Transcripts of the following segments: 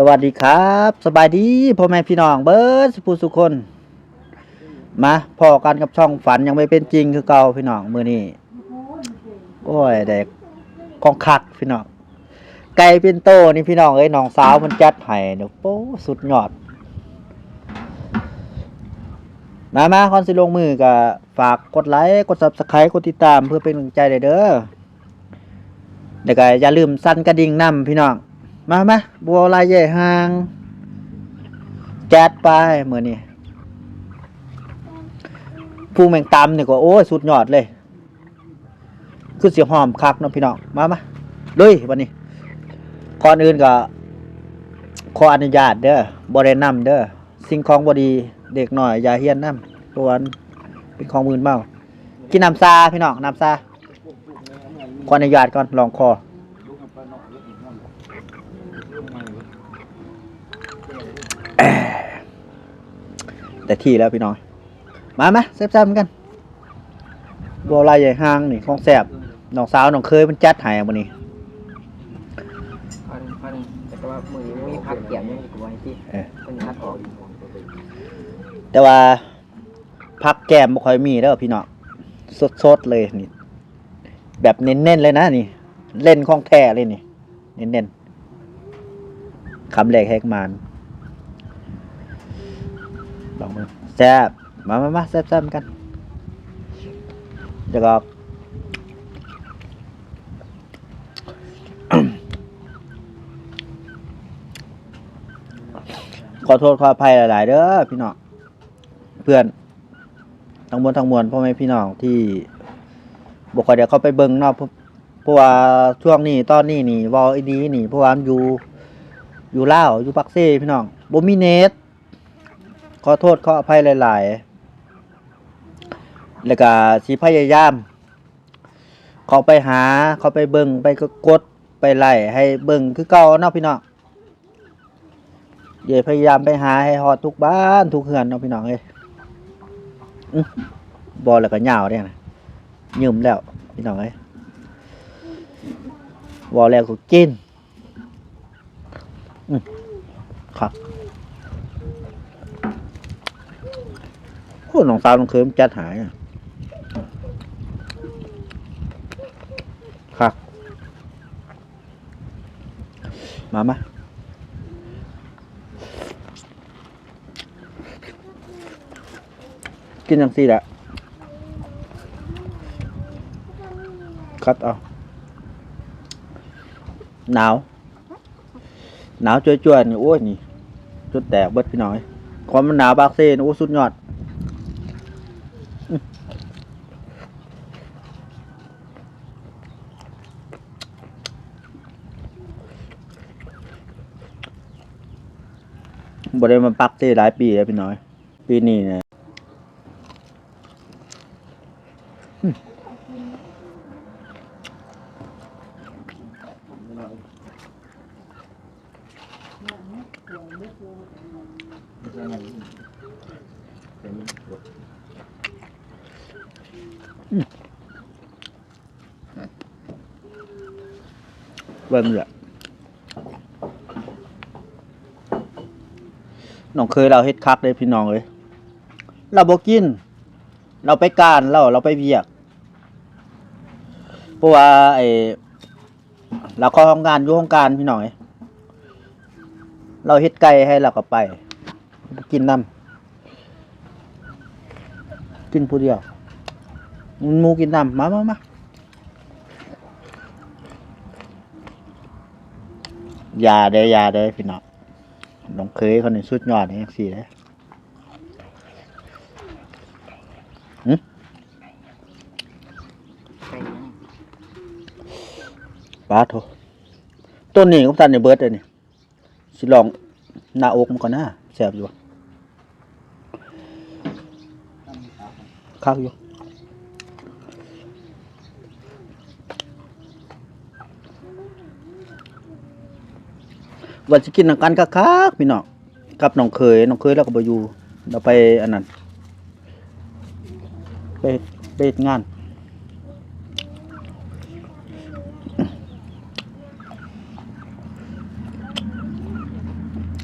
สวัสดีครับ สบายดีพ่อแม่พี่น้องเบิร์ดสุภูสุคน มาพอกันกับช่องฝันยังไม่เป็นจริงคือเก่าพี่น้องมือนี้โอ้ยเด็กกองคักพี่น้องไก่เป็นโตนี่พี่น้องเอ้ยน้องสาวมันจัดให้เดี๋ยวโป้สุดยอด มามาคอนสิลงมือกับฝากกดไลค์กด subscribe กดติดตามเพื่อเป็นกำลังใจเด้อเดี๋ยวก็อย่าลืมสั่นกระดิ่งนำพี่น้อง มามาบัวลายใหญ่หางแจ๊ดไปเหมือนี้ผู้แมงตำเนี่ยก็โอ้ยสุดยอดเลย คือเสียงหอมคักเนาะพี่น้องมามาลุยวันนี้ก่อนอื่นก็ขออนุญาตเด้อบรินำเด้อสิ่งของบดีเด็กหน่อยอย่าเฮียนน้ำตัวนั้นเป็นของมืนเมากินน้ำซาพี่น้องน้ำซาขออนุญาตก่อนลองคอ แต่ที่แล้วพี่น้อยมาไหมแซ่บๆกันบัวลายใหญ่ห้างนี่ของแซ่บน้องสาวน้องเคยมันจัดใหายวันนี้พันพันแต่ก็ว่ามือยังมีพักเกี่ยมยังอยู่ไว้ที่เออมันพักออกแต่ว่าพักแก้มบ่ค่อยมีแล้วพี่น้องสดๆเลยนี่ แบบเน้นๆเลยนะนี่ เล่นของแท้เลยนี่ เน้นๆคำแรกแฮกมาน แซ่บมามามาแซ่บๆกันเดี๋ยวก็ขอโทษขออภัยหลาย ๆ เด้อพี่น้องเพื่อนทั้งหมดทั้งมวลพ่อแม่พี่น้องที่บอกว่าเดี๋ยวเขาไปเบิ่งเนาะเพราะเพว่าช่วงนี้ตอนนี้นี่วอลอีดีนี่เพราะว่ามันอยู่อยู่เลาอยู่ปักเซ่พี่น้องบ่มีเน็ต ขอโทษขออภัยหลาย ๆ แล้วก็สิพยายามเขาไปหาเขาไปเบิ่งไปกดไปไล่ให้เบิ่งคือเก่าเนาะพี่น้องเดี๋ยวพยายามไปหาให้ฮอดทุกบ้านทุกเฮือนเนาะพี่น้องเอ้ยอื้อบอแล้วก็ยาวเนี่ยนะยืมแล้วพี่น้องเอ้ยบอลแล้วก็กินอืมครับ โอ้น้องสาวน้องเคยมนจัดหายอะครับมามากินจังซี่แหละคัดเอาหนาว หนาวจวยๆนี่โอ้ยนี่จุดแตกเบิดพี่น้อยความมันหนาวบากเซนโอ้สุดยอด บ่ได้มาปักเซ่หลายปีแล้วพี่น้อย ปีนี้นี่ยเบิ่งแหละ น้องเคยเราเฮ็ดคักเลยพี่น้องเลยเราบ่กิน เราไปการเราเราไปเวียกเพราะว่าไอเราเข้าห้องการอยู่ห้องการพี่น้องเอ้ยเราเฮ็ดไก่ให้เราก็ไป กินน้ำกินผู้เดียวมันมูกินน้ำมามามาอย่าเด้อย่าเด้อพี่น้อง น้องเคยคนนี้สุดยอดนี่จังซี่เด้อใช่ไหมปาโทต้นนี้ของท่านในเบิร์ดเลยนี่สิลองหน้าอกมันก่อนนะแสบอยู่ข้าวอยู่ วันสิกินนังกันคักๆพี่น้องกับน้องเคยน้องเคยแล้วก็บ่อยู่เราไปอันนั้นไปไปงาน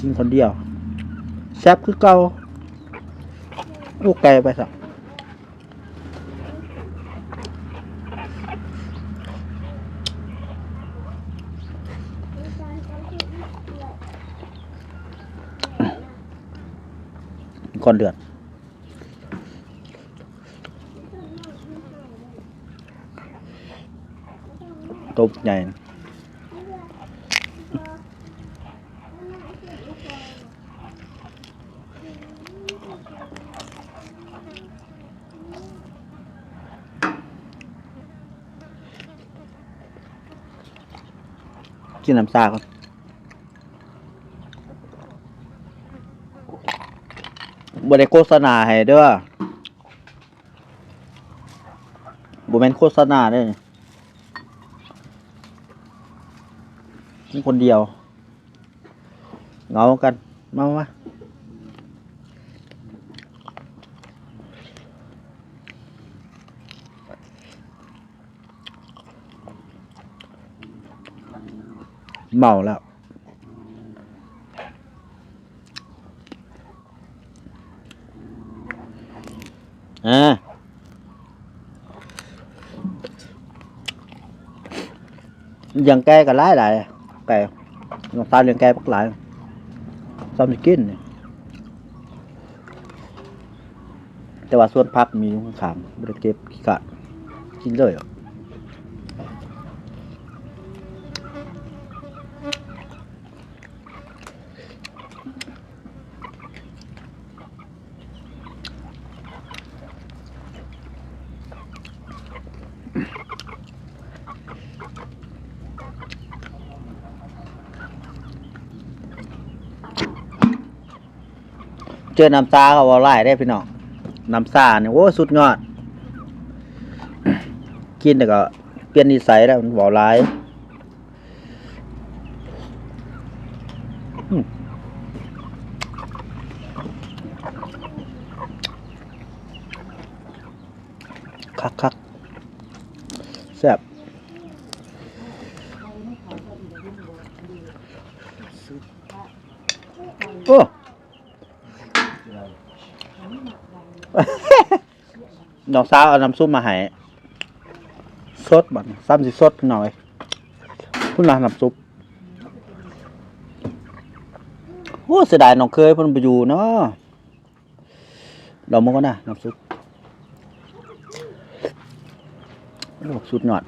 กินคนเดียวแซ่บคือเก่าลูกไก่ไปสัก ก่อนเดือดตบใหญ่กินน้ำซาก่อน บ่ได้โฆษณาให้เด้อบ่แม่นโฆษณาเด้อนี่คนเดียวเงากัน มามามาเมาแล้ว อ่ายังแกก็หลายหลายแกน้องตาเลี้ยงแกปักหลายซ้ำสิกินเนี่ยแต่ว่าส่วนพักมีอยู่ข้างบริเก็บขี้กะกินเลยอะ เจอน้ำตาก็บ่หลายได้พี่น้องน้ำซาเนี่ยโอ้สุดยอด กินแต่ก็ เปลี่ยนนิสัยแล้วมันบ่หลายคักคักแซ่บโอ้ น้องสาวเอาน้ำซุปมาให้สดบัดนี้ซ้ำสิสดหน่อยพุ่นละน้ำซุปโอ้เสียดายน้องเคยพิ่นไปอยู่เนาะเรามันก็น่ะน้ำซุปโอ้สุดยอด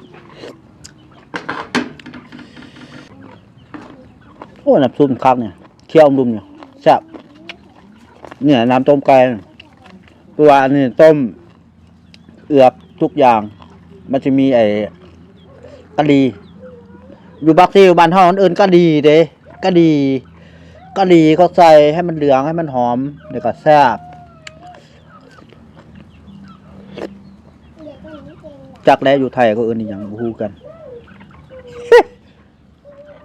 โอ้น้ำซุปครับเนี่ยเคี่ยวดุมเนี่ยแซ่บเนี่ยน้ำต้มไก่ตัวนี้ต้ม เอือกทุกอย่าง มันจะมีไอ้กะดี อยู่บักซีอยู่บ้านเฮาอันอื่นกะดีเด้กะดีกะดีเขาใส่ให้มันเหลืองให้มันหอมเดี๋ยวก็แซ่บจากแล้วอยู่ไทยก็เอื่นอีหยังบ่ฮู้กัน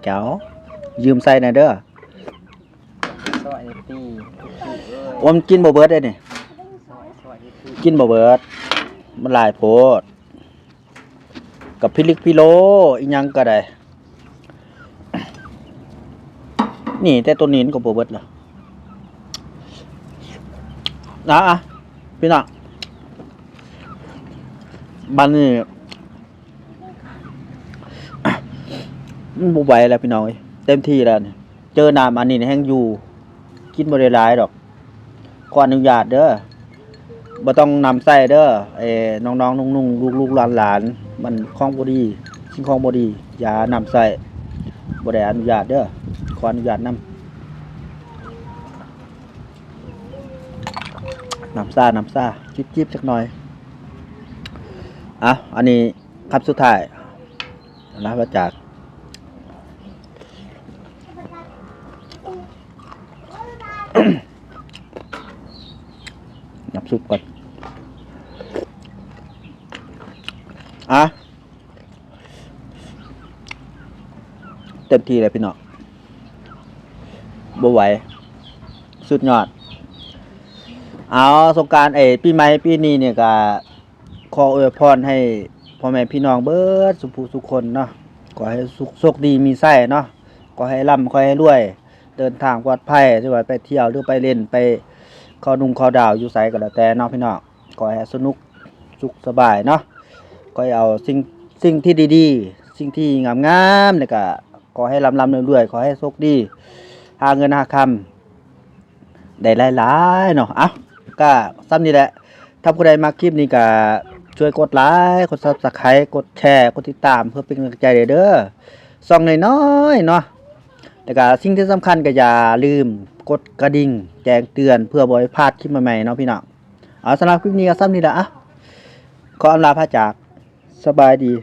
แก้วยืมใส่หน่อยเด้อสวัสดีตีเอ้ยว่ามันกินบ่เบิดได้นี่สวัสดีตีกินบ่เบิด มันหลายโพดกับพิลิกพิโลอีหยังก็ได้ นี่แต่ตัวนี้มันก็บ่เบิดล่ะนะอะพี่น้องบันนี่มันบ่ไหวแล้วพี่น้องเอ้ยเต็มที่แล้วนี่เจอน้ำอันนี้แห้งอยู่ กินบ่ได้หลายดอกขออนุญาตเด้อ บ่ต้องนำใส่เด้อเอ้น้องๆนุ่งๆลูกๆหลานๆมันของบ่ดีสิ่งของบ่ดีอย่านำใส่บ่ได้อนุญาตเด้อขออนุญาตนำน้ำซ่าน้ำซ่าจิบๆจักหน่อยอะอันนี้ครับสุดท้ายนะมาจากน้ำซุปก่อน เต็มที่เลยพี่น้องบ่ไหวสุดยอด เอาสงการเอยปีใหม่ปีนี้เนี่ยก็ขออวยพรให้พ่อแม่พี่น้องเบิดสุภูสุคนเนาะขอให้สุขโชคดีมีไส้เนาะขอให้ร่ำขอให้รวย เดินทางปลอดภัยหรือว่าไปเที่ยวหรือไปเล่นไปข้านุ่งข้าดาวอยู่ไสก็แล้วแต่เนาะพี่น้องขอให้สนุกสุขสบายเนาะก็เอาสิ่งสิ่งที่ดีๆ สิ่งที่งามๆแล้วก็ ขอให้ลำๆรวยๆขอให้โชคดี หาเงินหาคำได้หลายๆเนาะเอ้าก็ซ้ำนี่แหละ ถ้าผู้ใดมาคลิปนี้ก็ช่วยกดไลค์กด Subscribe กดแชร์กดติดตามเพื่อเป็นกำลังใจเด้อส่องน้อยๆเนาะแล้วก็สิ่งที่สำคัญก็อย่าลืมกดกระดิ่งแจ้งเตือนเพื่อบ่ให้พลาดคลิปใหม่ๆเนาะพี่น้องเอาสำหรับคลิปนี้ก็ซ้ำนี่แหละอะขออำลาพระจากสบายดี